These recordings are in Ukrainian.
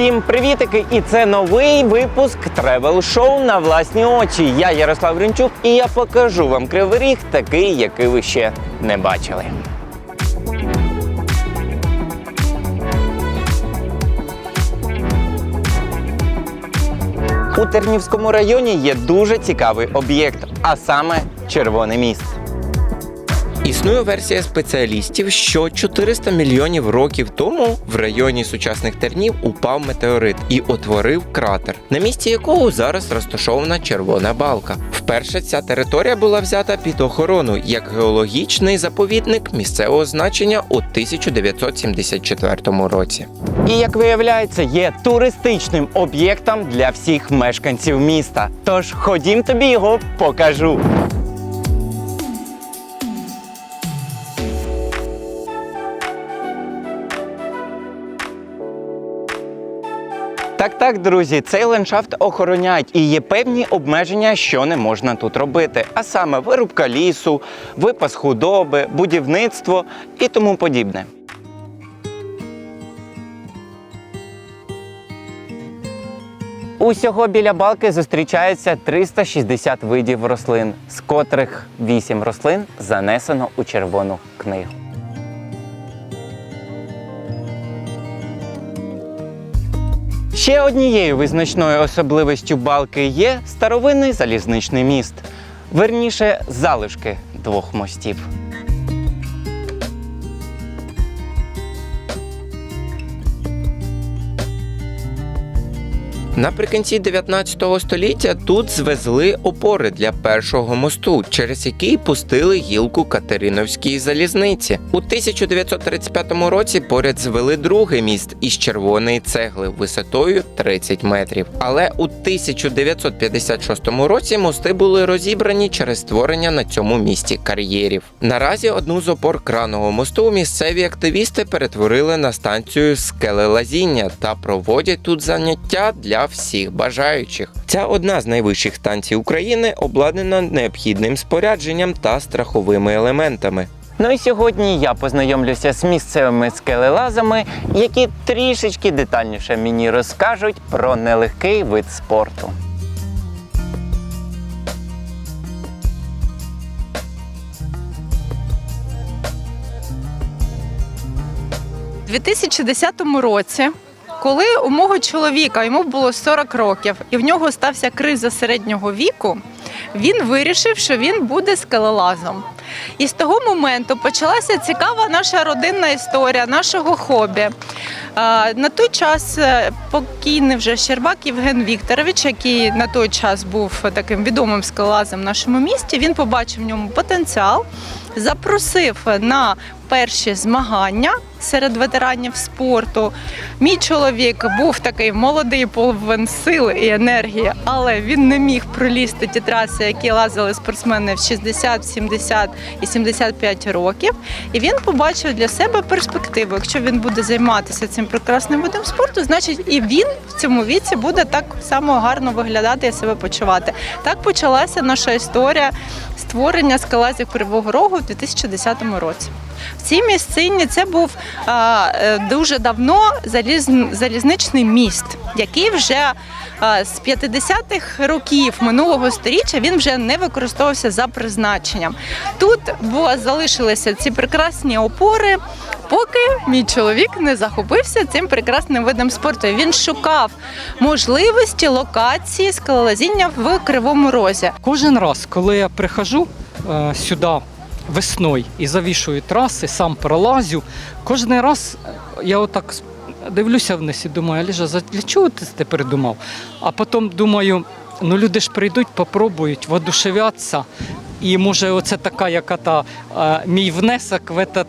Всім привітики! І це новий випуск тревел шоу на власні очі. Я Ярослав Ринчук, і я покажу вам кривий ріг такий, який ви ще не бачили. У Тернівському районі є дуже цікавий об'єкт, а саме Червоний міст. Існує версія спеціалістів, що 400 мільйонів років тому в районі сучасних тернів упав метеорит і утворив кратер, на місці якого зараз розташована червона балка. Вперше ця територія була взята під охорону як геологічний заповідник місцевого значення у 1974 році. І як виявляється, є туристичним об'єктом для всіх мешканців міста. Тож ходім тобі його покажу. Так, так, друзі, цей ландшафт охороняють і є певні обмеження, що не можна тут робити, а саме вирубка лісу, випас худоби, будівництво і тому подібне. Усього біля балки зустрічається 360 видів рослин, з котрих 8 рослин занесено у червону книгу. Ще однією визначною особливістю балки є старовинний залізничний міст, верніше залишки двох мостів. Наприкінці 19 століття тут звезли опори для першого мосту, через який пустили гілку Катериновській залізниці. У 1935 році поряд звели другий міст із червоної цегли висотою 30 метрів. Але у 1956 році мости були розібрані через створення на цьому місті кар'єрів. Наразі одну з опор краного мосту місцеві активісти перетворили на станцію скелелазіння та проводять тут заняття для всіх бажаючих. Ця одна з найвищих станцій України обладнана необхідним спорядженням та страховими елементами. Ну і сьогодні я познайомлюся з місцевими скелелазами, які трішечки детальніше мені розкажуть про нелегкий вид спорту. У 2010 році, коли у мого чоловіка йому було 40 років, і в нього стався криза середнього віку, він вирішив, що він буде скелелазом. І з того моменту почалася цікава наша родинна історія нашого хобі. На той час е, покійний вже Щербак Євген Вікторович, який на той час був таким відомим скелелазом в нашому місті, він побачив в ньому потенціал, запросив на перші змагання серед ветеранів спорту. Мій чоловік був такий молодий повен сили і енергії, але він не міг пролізти ті траси, які лазили спортсмени в 60, 70 і 75 років. І він побачив для себе перспективу. Якщо він буде займатися цим прекрасним видом спорту, значить і він в цьому віці буде так само гарно виглядати і себе почувати. Так почалася наша історія створення скалазів Кривого Рогу в 2010 році. В цій місцині це був е, дуже давно заліз, залізничний міст, який вже з 50-х років минулого століття він вже не використовувався за призначенням. Тут бо залишилися ці прекрасні опори. Поки мій чоловік не захопився цим прекрасним видом спорту, він шукав можливості локації скалолазіння в Кривому Розі. Кожен раз, коли я прихожу е, сюди весною і завішую траси, сам пролазю, кожен раз е, я отак дивлюся вниз і думаю, Аліжа, для чого ти це придумав? А потім думаю, ну люди ж прийдуть, попробують, воодушевляться. І може, оце така, яка та е, мій внесок в этот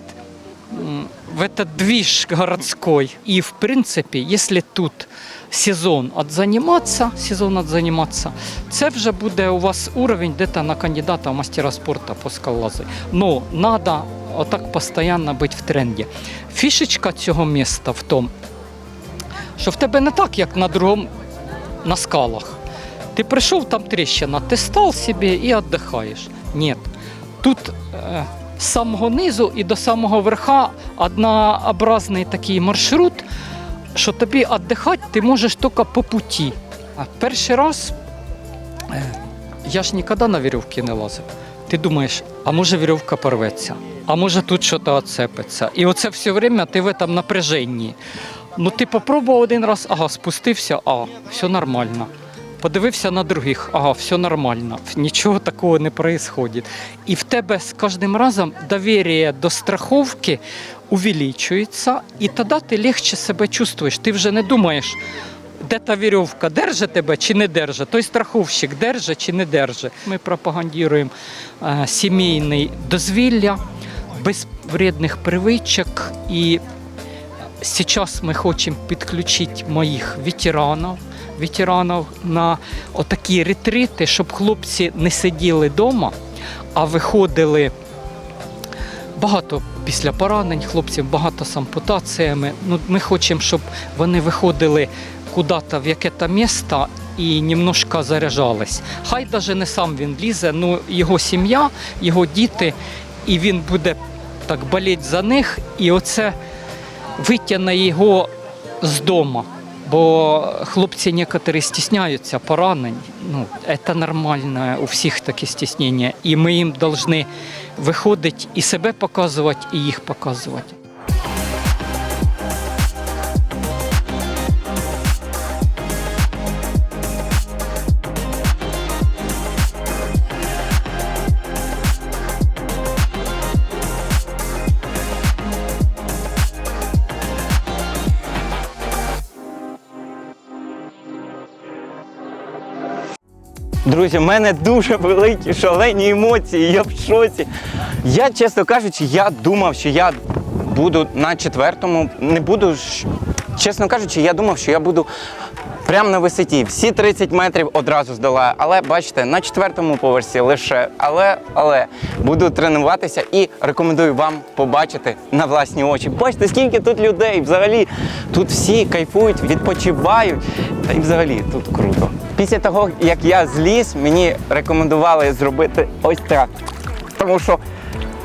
в этот движ городской. И в принципе, если тут сезон отзаниматься, сезон отзаниматься, це вже буде у вас уровень где-то на кандидата в мастера спорта по скалолазі. Но надо отак постійно бути в тренді. Фішечка цього міста в тому, що в тебе не так, як на другому на скалах. Ти прийшов, там тріщина, ти став собі і віддихаєш. Ні. Тут е, з самого низу і до самого верха однообразний такий маршрут, що тобі віддихати ти можеш тільки по путі. А перший раз е, я ж ніколи на вірьовки не лазив. Ти думаєш, а може вірьовка порветься, а може тут щось оцепиться. І оце все время ти в цьому напряженні. Ну ти попробував один раз, ага, спустився, а все нормально. Подивився на других, ага, все нормально, нічого такого не відбувається. І в тебе з кожним разом довір'я до страховки увеличується, і тоді ти легше себе чувствуєш. Ти вже не думаєш, де та вірьовка, держи тебе чи не держи, той страховщик держи чи не держи. Ми пропагандуємо е, сімейне дозвілля, без вредних привичок. І зараз ми хочемо підключити моїх ветеранів, ветеранів на отакі ретрити, щоб хлопці не сиділи вдома, а виходили багато після поранень, хлопців багато з ампутаціями. Ну, ми хочемо, щоб вони виходили куди-то в яке-то місто і немножко заряджались. Хай навіть не сам він лізе, ну його сім'я, його діти, і він буде так боліти за них, і оце витягне його з дому. Бо хлопці некоторі стісняються поранень. Ну, це нормально, у всіх такі стіснення. І ми їм повинні виходити і себе показувати, і їх показувати. Друзі, в мене дуже великі шалені емоції, я в шоці. Я, чесно кажучи, я думав, що я буду на четвертому, не буду. Чесно кажучи, я думав, що я буду прямо на висоті. Всі 30 метрів одразу здолаю. Але бачите, на четвертому поверсі лише. Але, але буду тренуватися і рекомендую вам побачити на власні очі. Бачите, скільки тут людей взагалі. Тут всі кайфують, відпочивають. Та й взагалі тут круто. Після того, як я зліз, мені рекомендували зробити ось так. Тому що,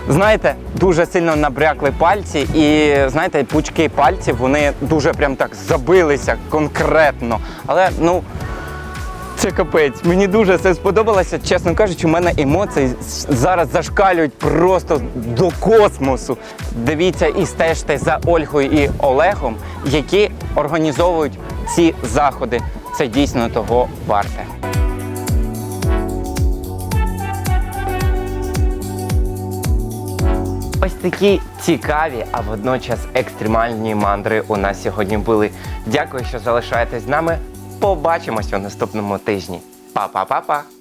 знаєте, дуже сильно набрякли пальці, і знаєте, пучки пальців вони дуже прям так забилися конкретно. Але ну. Це капець. Мені дуже це сподобалося. Чесно кажучи, у мене емоції зараз зашкалюють просто до космосу. Дивіться і стежте за Ольгою і Олегом, які організовують ці заходи. Це дійсно того варте. Ось такі цікаві, а водночас екстремальні мандри у нас сьогодні були. Дякую, що залишаєтесь з нами. Побачимось у наступному тижні. Па-па-па-па!